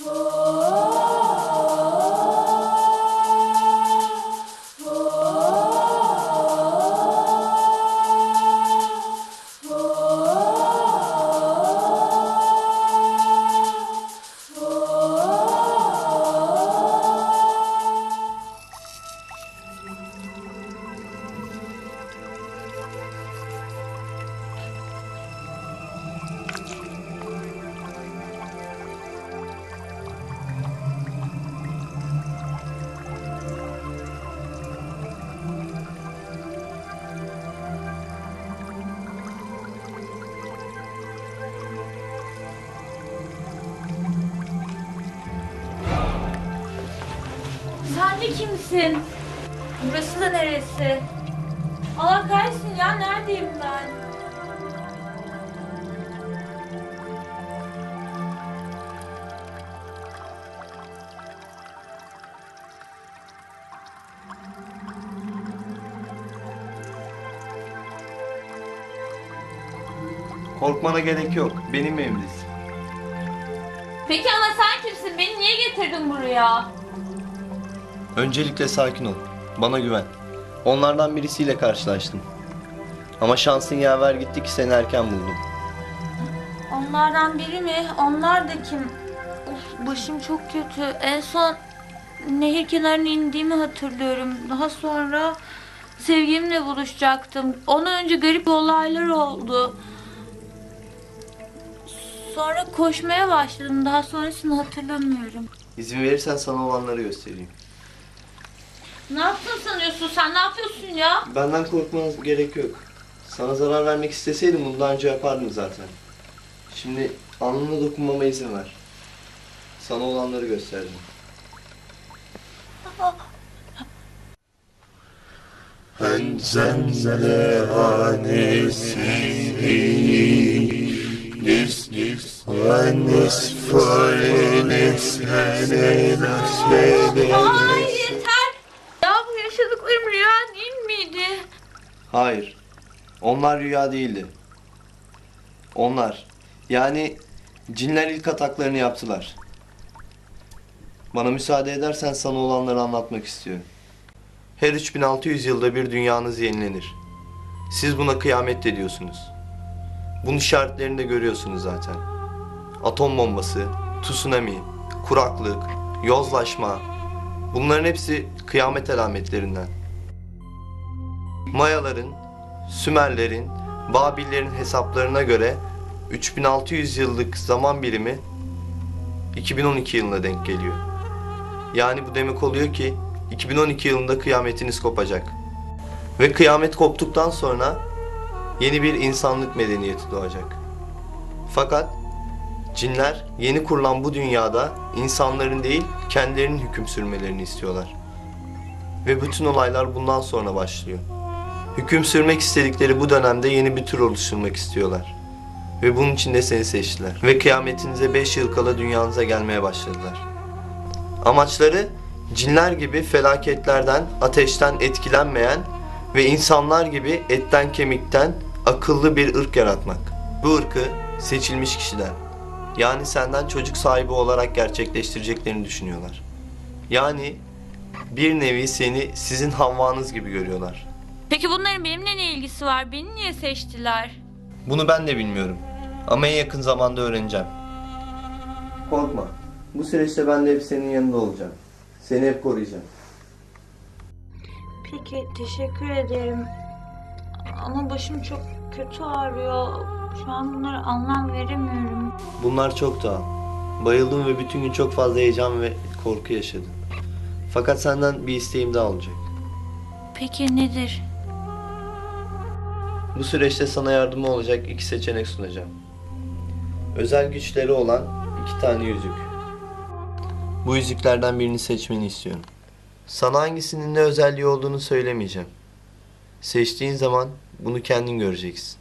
Oh. Sen de kimsin? Burası da neresi? Allah kahretsin ya neredeyim ben? Korkmana gerek yok. Benim evimdesin. Peki ama sen kimsin? Beni niye getirdin buraya? Öncelikle sakin ol. Bana güven. Onlardan birisiyle karşılaştım. Ama şansın yaver gitti ki seni erken buldum. Onlardan biri mi? Onlar da kim? Of başım çok kötü. En son nehir kenarına indiğimi hatırlıyorum. Daha sonra sevgilimle buluşacaktım. Ondan önce garip olaylar oldu. Sonra koşmaya başladım. Daha sonrasını hatırlamıyorum. İzin verirsen sana olanları göstereyim. Ne yaptın sanıyorsun sen? Ne yapıyorsun ya? Benden korkmana gerek yok. Sana zarar vermek isteseydim bunu daha önce yapardım zaten. Şimdi alnına dokunmama izin ver. Sana olanları gösterdim. Senle hanesini Hayır. Onlar rüya değildi. Onlar. Yani cinler ilk ataklarını yaptılar. Bana müsaade edersen sana olanları anlatmak istiyorum. Her 3600 yılda bir dünyanız yenilenir. Siz buna kıyamet de diyorsunuz. Bunun işaretlerini de görüyorsunuz zaten. Atom bombası, tsunami, kuraklık, yozlaşma. Bunların hepsi kıyamet alametlerinden. Mayaların, Sümerlerin, Babillerin hesaplarına göre 3600 yıllık zaman birimi 2012 yılına denk geliyor. Yani bu demek oluyor ki 2012 yılında kıyametiniz kopacak. Ve kıyamet koptuktan sonra yeni bir insanlık medeniyeti doğacak. Fakat cinler yeni kurulan bu dünyada insanların değil kendilerinin hüküm sürmelerini istiyorlar. Ve bütün olaylar bundan sonra başlıyor. Hüküm sürmek istedikleri bu dönemde yeni bir tür oluşturmak istiyorlar. Ve bunun için de seni seçtiler. Ve kıyametinize 5 yıl kala dünyanıza gelmeye başladılar. Amaçları cinler gibi felaketlerden, ateşten etkilenmeyen ve insanlar gibi etten kemikten akıllı bir ırk yaratmak. Bu ırkı seçilmiş kişiden, yani senden çocuk sahibi olarak gerçekleştireceklerini düşünüyorlar. Yani bir nevi seni sizin havvanız gibi görüyorlar. Peki bunların benimle ne ilgisi var? Beni niye seçtiler? Bunu ben de bilmiyorum. Ama en yakın zamanda öğreneceğim. Korkma. Bu süreçte ben de hep senin yanında olacağım. Seni hep koruyacağım. Peki teşekkür ederim. Ama başım çok kötü ağrıyor. Şu an bunlara anlam veremiyorum. Bunlar çok doğal. Bayıldım ve bütün gün çok fazla heyecan ve korku yaşadım. Fakat senden bir isteğim daha olacak. Peki nedir? Bu süreçte sana yardımı olacak iki seçenek sunacağım. Özel güçleri olan iki tane yüzük. Bu yüzüklerden birini seçmeni istiyorum. Sana hangisinin ne özelliği olduğunu söylemeyeceğim. Seçtiğin zaman bunu kendin göreceksin.